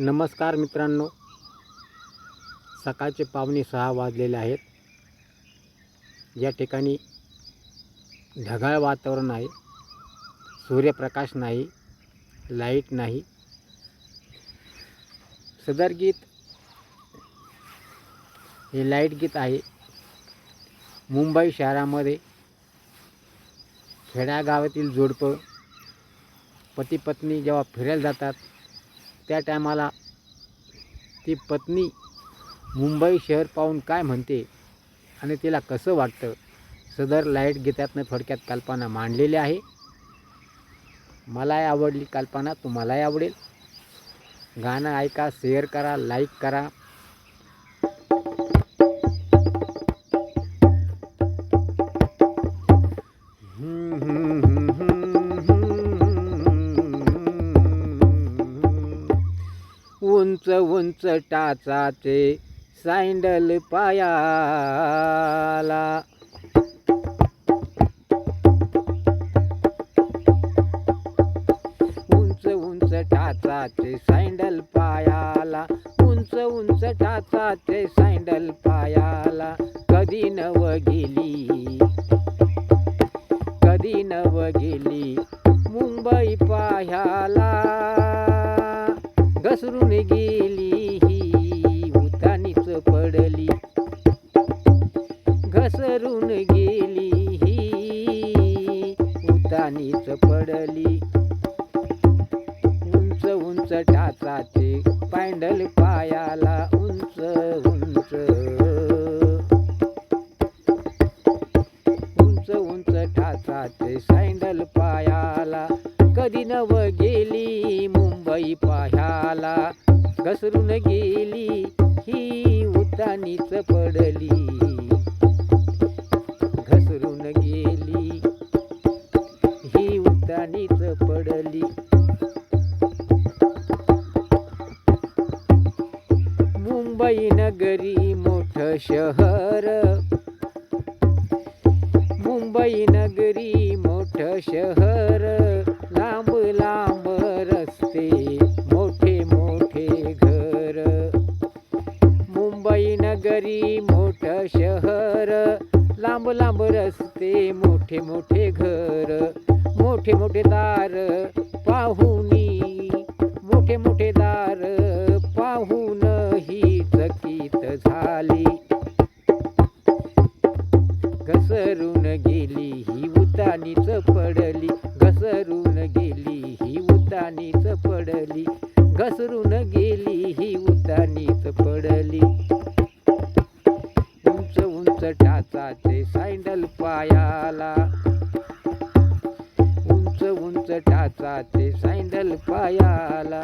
नमस्कार मित्रांनो. सकाळचे पावणे सहा वाजलेले आहेत. या ठिकाणी ढगाळ वातावरण आहे. सूर्यप्रकाश नाही. लाइट नाही. सदर गीत हे लाइट गीत आहे. मुंबई शहरामध्ये खेड्यागावातील जोडपं पती पत्नी जेव्हा फिरायला जातात त्या टायमाला ती पत्नी मुंबई शहर पाहून काय म्हणते आणि तिला कसं वाटतं? सदर लाइट गीतातनं थोडक्यात कल्पना मांडलेली आहे. मलाही आवडली कल्पना तुम्हालाही आवडेल. गाणं ऐका शेअर करा लाईक करा. उंच उंच टाचाचे सँडल पायाला. उंच उंच टाचाचे सँडल पायाला. उंच उंच टाचाचे सँडल पायाला. कधी नव गेली कधी नव गेली मुंबई पायाला घसरून गेली ही उतानीच पडली. घसरून गेली ही उतानीच पडली. उंच उंच टाचाचे पांडल पायाला उंच उंच. उंच उंच टाचाचे सँडल पायाला कधी नव गेली मुंबई. पाह्याला घसरून गेली ही उतानीच पडली. घसरून गेली ही उतानीच पडली. मुंबई नगरी मोठं शहर मुंबई नगरी मोठं शहर लांब लांब नगरी मोठं शहर. लांब लांब रस्ते मोठे मोठे घर. मोठे मोठे दार पाहुनी. मोठे मोठे दार पाहून ही चकित झाली. घसरून गेली ही उतानीच पडली. घसरून गेली ही उतानीच पडली. घसरून गेली ही उतानीच पडली. उंच ते सँडल पायाला. उंच उंच टाचाचे सँडल पायाला.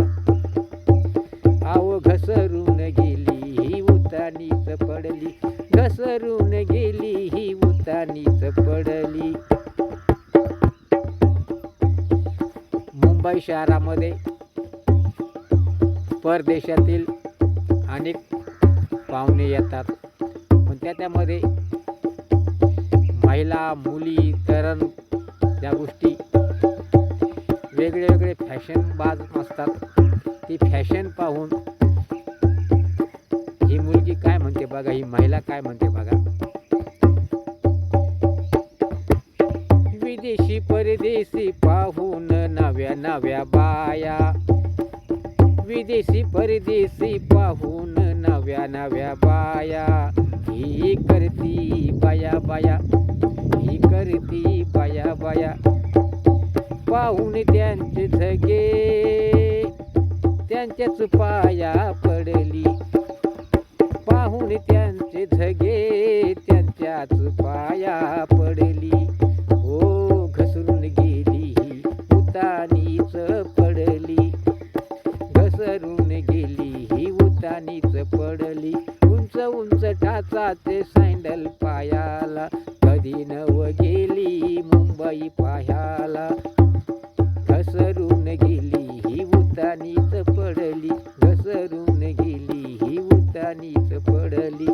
आव घसरून गेली ही उतानीच पडली. घसरून गेली ही उतानीच पडली. मुंबई शहरामध्ये परदेशातील अनेक पाहुणे येतात. त्याच्यामध्ये महिला मुली तरण त्या गोष्टी वेगळे वेगळे फॅशन बाज असतात. ती फॅशन पाहून ही मुलगी काय म्हणते बघा ही महिला काय म्हणते बघा. विदेशी परदेशी पाहून नव्या नव्या बाया. विदेशी परदेशी पाहून नव्या नव्या बाया. ही करती बाया बाया ही करती बाया बाया. पाहून त्यांचे झगे त्यांच्याच पाया पडली. पाहून त्यांचे झगे त्यांच्याच पाया ते सँडल पायाला. कधी नव गेली मुंबई पायाला घसरून गेली ही उतानीच पडली. घसरून गेली ही उतानीच पडली.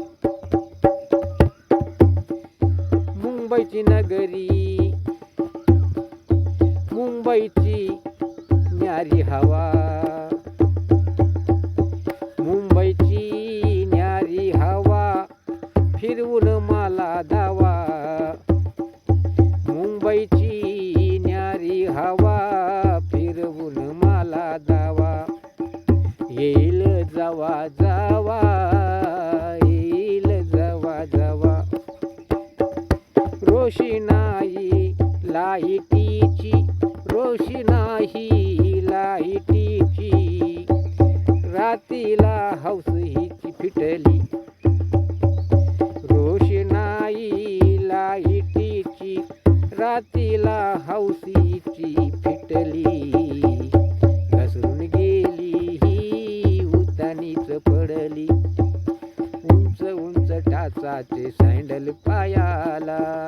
मुंबईची नगरी मुंबईची न्यारी हवा. लाईटीची रोषणाई लाईटीची रातीला हौस हिची फिटली. रोषणाई लाईटीची रातीला हौसीची फिटली. घसरून गेली ही उतानीच पडली. उंच उंच टाचाचे सँडल पायाला.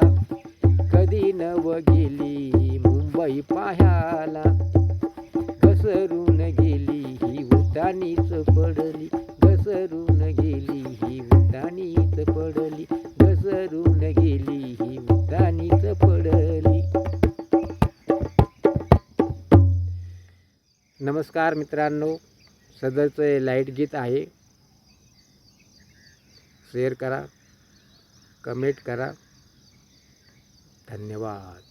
दिन व गेली मुंबई पाह्याला. घसरून गेली ही उतानीच पडली. घसरून गेली ही उतानीच पडली. घसरून गेली ही उतानीच पडली. नमस्कार मित्रांनो सदरचं लाइट गीत आहे. शेअर करा कमेंट करा. धन्यवाद